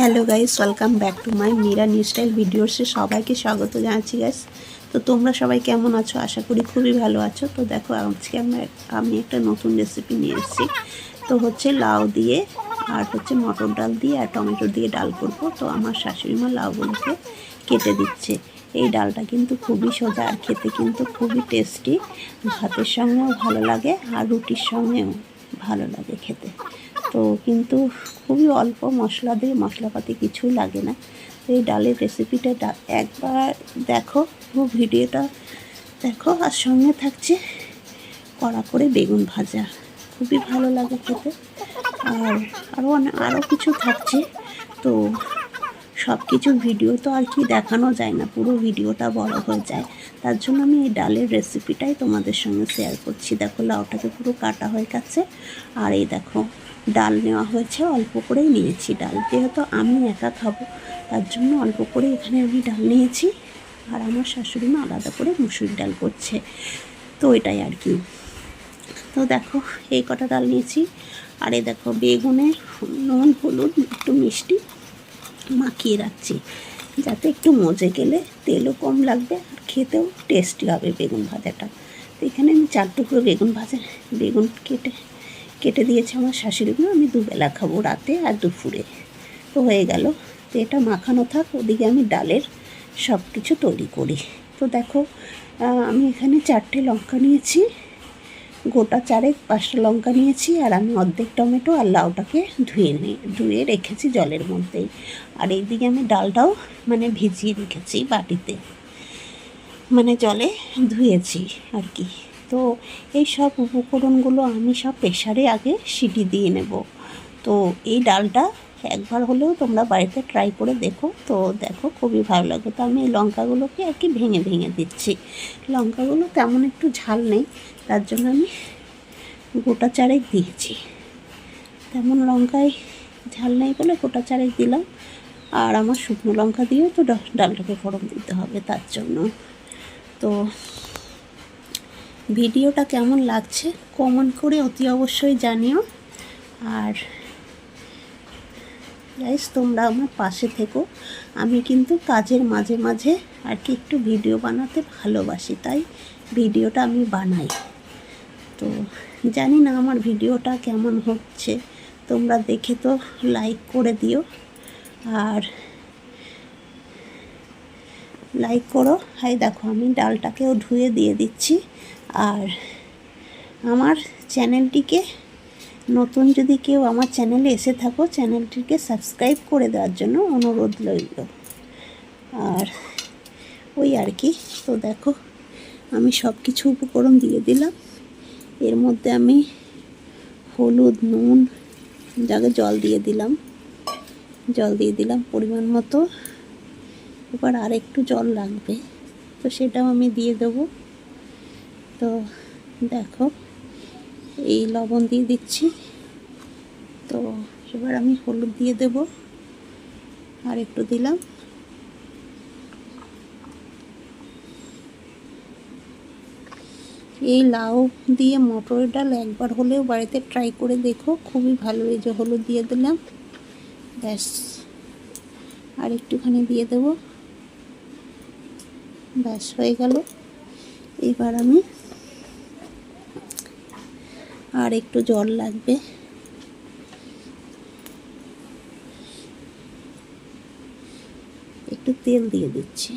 Hello guys, welcome back to my Meera new style ভিডিওসে সবাইকে স্বাগত জানাচ্ছি গাইস। তো তোমরা সবাই কেমন আছো? আশা করি খুবই ভালো আছো। তো দেখো, আজকে আমরা আমি একটা নতুন রেসিপি নিয়ে এসেছি। তো হচ্ছে লাউ দিয়ে আর হচ্ছে মটর ডাল দিয়ে আর টমেটো দিয়ে ডাল করব। তো আমার শাশুড়ি মা লাউগুলোকে কেটে দিচ্ছে। এই ডালটা কিন্তু খুবই সোজা আর খেতে কিন্তু খুবই টেস্টি ভাতের সঙ্গেও ভালো লাগে আর রুটির সঙ্গেও ভালো লাগে খেতে। তো কিন্তু খুবই অল্প মশলা দিয়ে মশলাপাতি কিছুই লাগে না। এই ডালের রেসিপিটা একবার দেখো, পুরো ভিডিওটা দেখো, আর সঙ্গে থাকছে কড়া করে বেগুন ভাজা। খুবই ভালো লাগে খেতে। আর আরও অনেক আরও কিছু থাকছে। তো সব কিছু ভিডিও তো আর কি দেখানো যায় না, পুরো ভিডিওটা বড় হয়ে যায়। তার জন্য আমি এই ডালের রেসিপিটাই তোমাদের সঙ্গে শেয়ার করছি। দেখো, লাউটাকে পুরো কাটা হয়ে গেছে। আর এই দেখো ডাল নেওয়া হয়েছে, অল্প করেই নিয়েছি ডাল। যেহেতু আমি একা খাব, তার জন্য অল্প করে এখানে আমি ডাল নিয়েছি। আর আমার শাশুড়ি মা আলাদা করে মুসুর ডাল করছে। তো এটাই আর কি। তো দেখো, এই কটা ডাল নিয়েছি। আর এই দেখো, বেগুনে নুন, হলুদ, একটু মিষ্টি মাখিয়ে রাখছি। যাতে একটু মজে গেলে তেলও কম লাগবে আর খেতেও টেস্টি হবে বেগুন ভাজাটা। তো এখানে আমি চার টুকরো বেগুন ভাজা, বেগুন কেটে কেটে দিয়েছে আমার শাশুড়ি মা আমি দুবেলা খাব রাতে আর দুপুরে। তো হয়ে গেল। তো এটা মাখানো থাক, ওদিকে আমি ডালের সব কিছু তৈরি করি। তো দেখো আমি এখানে চারটে লঙ্কা নিয়েছি, গোটা চারেক পাঁচটা লঙ্কা নিয়েছি, আর আমি অর্ধেক টমেটো আর লাউটাকে ধুয়ে নিই ধুয়ে রেখেছি জলের মধ্যেই। আর এইদিকে আমি ডালটাও মানে ভিজিয়ে রেখেছি বাটিতে। মানে জলে ধুয়েছি আর কি। তো এই সব উপকরণগুলো আমি সব প্রেশারে আগে সিটি দিয়ে নেব। তো এই ডালটা একবার হলেও তোমরা বাড়িতে ট্রাই করে দেখো। তো দেখো খুবই ভালো লাগে তো আমি এই লঙ্কাগুলোকে আর কি ভেঙে ভেঙে দিচ্ছি। লঙ্কাগুলো তেমন একটু ঝাল নেই, তার জন্য আমি গোটা চারেক দিয়েছি। তেমন লঙ্কায় ঝাল নেই বলে গোটা চারেক দিলাম। আর আমার শুকনো লঙ্কা দিয়েও তো ডালটাকে ফোড়ন দিতে হবে তার জন্য। তো ভিডিওটা কেমন লাগছে কমেন্ট করে অতি অবশ্যই জানিও। আর গাইস তোমরা আমার পাশে থেকো। আমি কিন্তু কাজের মাঝে মাঝে আর কি একটু ভিডিও বানাতে ভালোবাসি, তাই ভিডিওটা আমি বানাই। তো জানি না আমার ভিডিওটা কেমন হচ্ছে, তোমরা দেখে তো লাইক করে দিও। আর লাইক করো। হাই, দেখো আমি ডালটাকেও ধুয়ে দিয়ে দিচ্ছি। আর আমার চ্যানেলটিকে নতুন যদি কেউ আমার চ্যানেলে এসে থাকো, চ্যানেলটিকে সাবস্ক্রাইব করে দেওয়ার জন্য অনুরোধ রইল। আর ওই আর কি। তো দেখো, আমি সব কিছু উপকরণ দিয়ে দিলাম। এর মধ্যে আমি হলুদ, নুন যাকে জল দিয়ে দিলাম। জল দিয়ে দিলাম পরিমাণ মতো। এবার আর একটু জল লাগবে, তো সেটাও আমি দিয়ে দেবো। তো দেখো, এই লবণ দিয়ে দিচ্ছি। তো এবার আমি হলুদ দিয়ে দেব। আর একটু দিলাম। এই লাউ দিয়ে মটরের ডাল একবার হলেও বাড়িতে ট্রাই করে দেখো, খুবই ভালো এই যে হলুদ দিয়ে দিলাম। ব্যাস। আর একটুখানি দিয়ে দেব। ব্যাস, হয়ে গেল। এবার আমি আর একটু জল লাগবে। একটু তেল দিয়ে দিচ্ছি।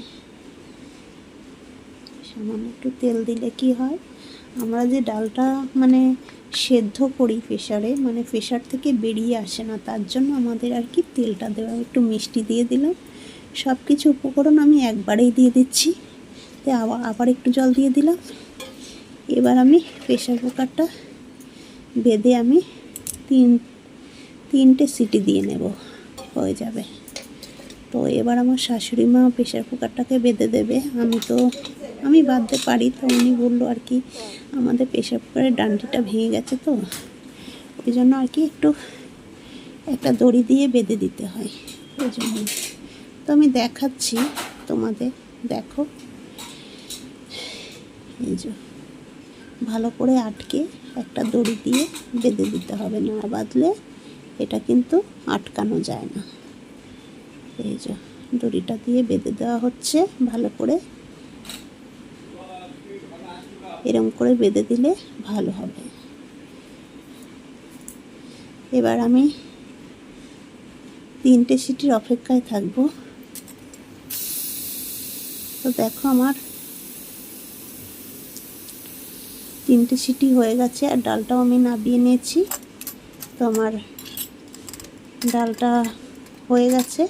সামান্য একটু তেল দিলে কি হয়, আমরা যে ডালটা মানে সেদ্ধ করি প্রেশারে মানে প্রেশার থেকে বেরিয়ে আসে না, তার জন্য আমাদের আর কি তেলটা দেওয়া, একটু মিষ্টি দিয়ে দিলাম। সব কিছু উপকরণ আমি একবারেই দিয়ে দিচ্ছি। তো আবার আবার একটু জল দিয়ে দিলাম। এবার আমি প্রেশার কুকারটা বেঁধে আমি তিন, তিনটে সিটি দিয়ে নেব। হয়ে যাবে। তো এবার আমার শাশুড়ি মা প্রেশার কুকারটাকে বেঁধে দেবে। আমি তো, আমি বাঁধতে পারি তো উনি বলল আর কি, আমাদের প্রেশার কুকারের ডান্ডিটা ভেঙে গেছে তো। ওই জন্য আর কি একটু, একটা দড়ি দিয়ে বেঁধে দিতে হয়। ওই জন্য। তো আমি দেখাচ্ছি তোমাদের। দেখো। এই যে। ভালো করে আটকে একটা দড়ি দিয়ে বেঁধে দিতে হবে। না বাঁধলে এটা কিন্তু আটকানো যায় না। এই যে দড়িটা দিয়ে বেঁধে দেওয়া হচ্ছে ভালো করে। এরম করে বেঁধে দিলে ভালো হবে। এবার আমি তিনটে সিটির অপেক্ষায় থাকব। তো দেখো আমার তিনটে সিটি হয়ে গেছে আর ডালটাও আমি নাবিয়ে নিয়েছি। তো আমার ডালটা হয়ে গেছে।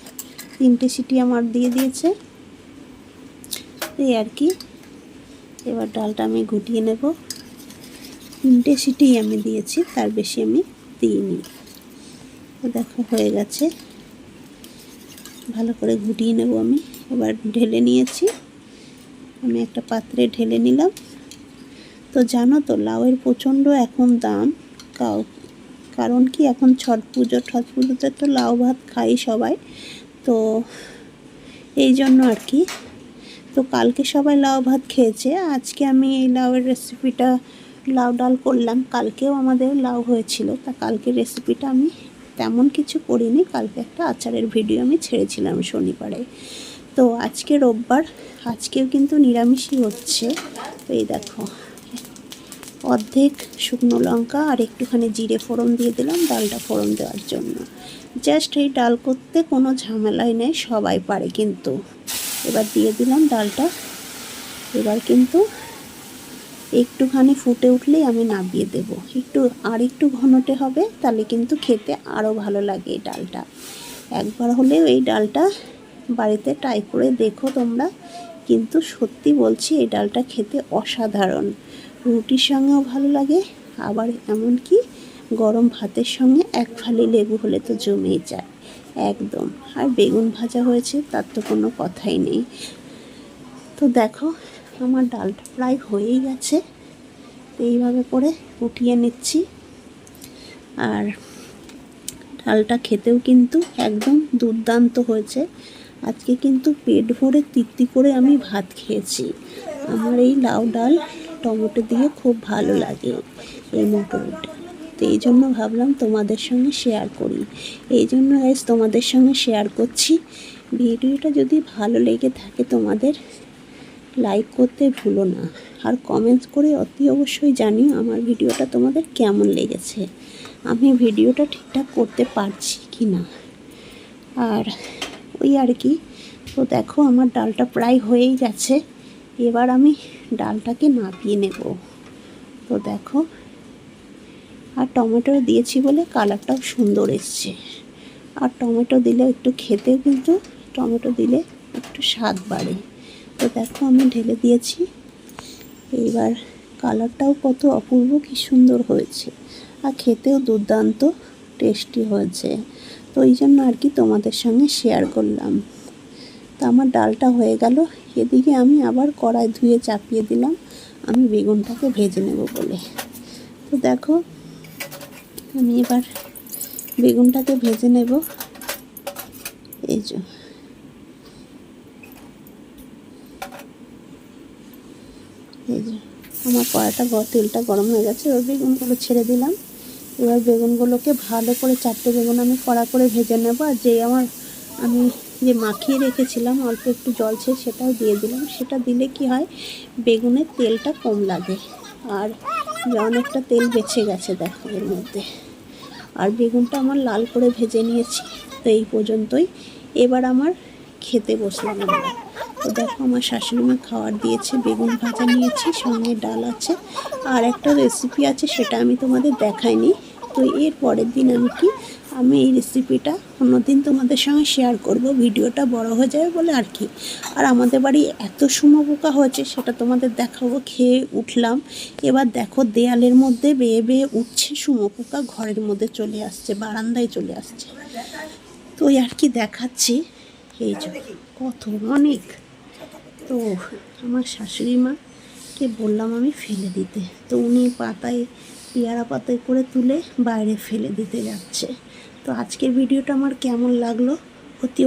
তিনটে সিটি আমার দিয়ে দিয়েছে। এই আর কি। এবার ডালটা আমি ঘুটিয়ে নেব। তিনটে সিটি আমি দিয়েছি, তার বেশি আমি দিইনি। দেখো, হয়ে গেছে। ভালো করে ঘুটিয়ে নেব আমি। এবার ঢেলে নিয়েছি। আমি একটা পাত্রে ঢেলে নিলাম। তো জানো তো, লাউয়ের প্রচণ্ড এখন দাম। কাউ, কারণ কি, এখন ছট পুজো, ছট পুজোতে তো লাউ ভাত খাই সবাই। তো এই জন্য আর কি। তো কালকে সবাই লাউ ভাত খেয়েছে। আজকে আমি এই লাউয়ের রেসিপিটা লাউ ডাল করলাম। কালকেও আমাদের লাউ হয়েছিল। তা কালকে রেসিপিটা আমি তেমন কিছু করিনি। কালকে একটা আচারের ভিডিও আমি ছেড়েছিলাম শনিবারে। তো আজকে রোববার, আজকেও কিন্তু নিরামিষই হচ্ছে। তো এই দেখো। অর্ধেক শুকনো লঙ্কা আর একটুখানি জিরে ফোড়ন দিয়ে দিলাম ডালটা ফোড়ন দেওয়ার জন্য। জাস্ট এই ডাল করতে কোনো ঝামেলাই নেই, সবাই পারে কিন্তু। এবার দিয়ে দিলাম ডালটা। এবার কিন্তু একটুখানি ফুটে উঠলেই আমি নাবিয়ে দেব। একটু আর একটু ঘনটে হবে, তাহলে কিন্তু খেতে আরও ভালো লাগে এই ডালটা। একবার হলেও এই ডালটা বাড়িতে ট্রাই করে দেখো তোমরা। কিন্তু সত্যি বলছি, এই ডালটা খেতে অসাধারণ। রুটির সঙ্গেও ভালো লাগে, আবার এমনকি গরম ভাতের সঙ্গে এক ফালি লেবু হলে তো জমেই যায়, একদম। আর বেগুন ভাজা হয়েছে, তার তো কোনো কথাই নেই। তো দেখো, আমার ডালটা প্রায় হয়েই গেছে এইভাবে করে উঠিয়ে নিচ্ছি। আর ডালটা খেতেও কিন্তু একদম দুর্দান্ত হয়েছে। আজকে কিন্তু পেট ভরে তৃপ্তি করে আমি ভাত খেয়েছি। আমার এই লাউ ডাল টমেটো দিয়ে খুব ভালো লাগে এই মটরটা। তো এই জন্য ভাবলাম তোমাদের সঙ্গে শেয়ার করি। এই জন্য গাইজ তোমাদের সঙ্গে শেয়ার করছি। ভিডিওটা যদি ভালো লেগে থাকে তোমাদের লাইক করতে ভুলো না। আর কমেন্টস করে অতি অবশ্যই জানিও আমার ভিডিওটা তোমাদের কেমন লেগেছে। আমি ভিডিওটা ঠিকঠাক করতে পারছি কি না আর ওই আর কি। তো দেখো আমার ডালটা প্রায় হয়েই গেছে এবার আমি ডালটাকে নাপিয়ে নেব। তো দেখো, আর টমেটো দিয়েছি বলে কালারটাও সুন্দর এসছে। আর টমেটো দিলে একটু খেতে কিন্তু টমেটো দিলে একটু স্বাদ বাড়ে। তো দেখো, আমি ঢেলে দিয়েছি। এইবার কালারটাও কত অপূর্ব, কি সুন্দর হয়েছে। আর খেতেও দুর্দান্ত, টেস্টি হয়েছে। তো এই জন্য আর কি তোমাদের সঙ্গে শেয়ার করলাম। তো আমার ডালটা হয়ে গেল। এদিকে আমি আবার কড়াই ধুয়ে চাপিয়ে দিলাম। আমি বেগুনটাকে ভেজে নেব বলে। তো দেখো, আমি এবার বেগুনটাকে ভেজে নেব। এই যে। এই যে। আমার কড়াটা তেলটা গরম হয়ে গেছে। এবার বেগুনগুলো ছেড়ে দিলাম। এবার বেগুনগুলোকে ভালো করে চারটে বেগুন আমি কড়া করে ভেজে নেব। আর যে আমার আমি যে মাখিয়ে রেখেছিলাম, অল্প একটু জল ছেড়ে সেটাও দিয়ে দিলাম। সেটা দিলে কি হয়, বেগুনের তেলটা কম লাগে। আর অনেকটা তেল বেছে গেছে দেখো এর মধ্যে। আর বেগুনটা আমার লাল করে ভেজে নিয়েছি, তো এই পর্যন্তই। এবার আমার খেতে বসলাম আমরা। তো দেখো আমার শাশুড়ি মা খাবার দিয়েছে, বেগুন ভাজা নিয়েছি, সঙ্গে ডাল আছে। আর একটা রেসিপি আছে, সেটা আমি তোমাদের দেখাইনি। তো এর পরের দিন আমি কি? আমি এই রেসিপিটা অন্যদিন তোমাদের সঙ্গে শেয়ার করব। ভিডিওটা বড় হয়ে যাবে বলে আর কি। আর আমাদের বাড়ি এত সুমো পোকা হয়েছে, সেটা তোমাদের দেখাবো। খেয়ে উঠলাম। এবার দেখো, দেয়ালের মধ্যে বেয়ে বেয়ে উঠছে সুমো পোকা ঘরের মধ্যে চলে আসছে, বারান্দায় চলে আসছে। তো আর কি দেখাচ্ছি। এই যে, কত অনেক। তো আমার শাশুড়ি মাকে বললাম আমি ফেলে দিতে। তো উনি পাতায় পেয়ারা পাতায় করে তুলে বাইরে ফেলে দিতে যাচ্ছে। তো আজকের ভিডিওটা আমার কেমন লাগল? অতি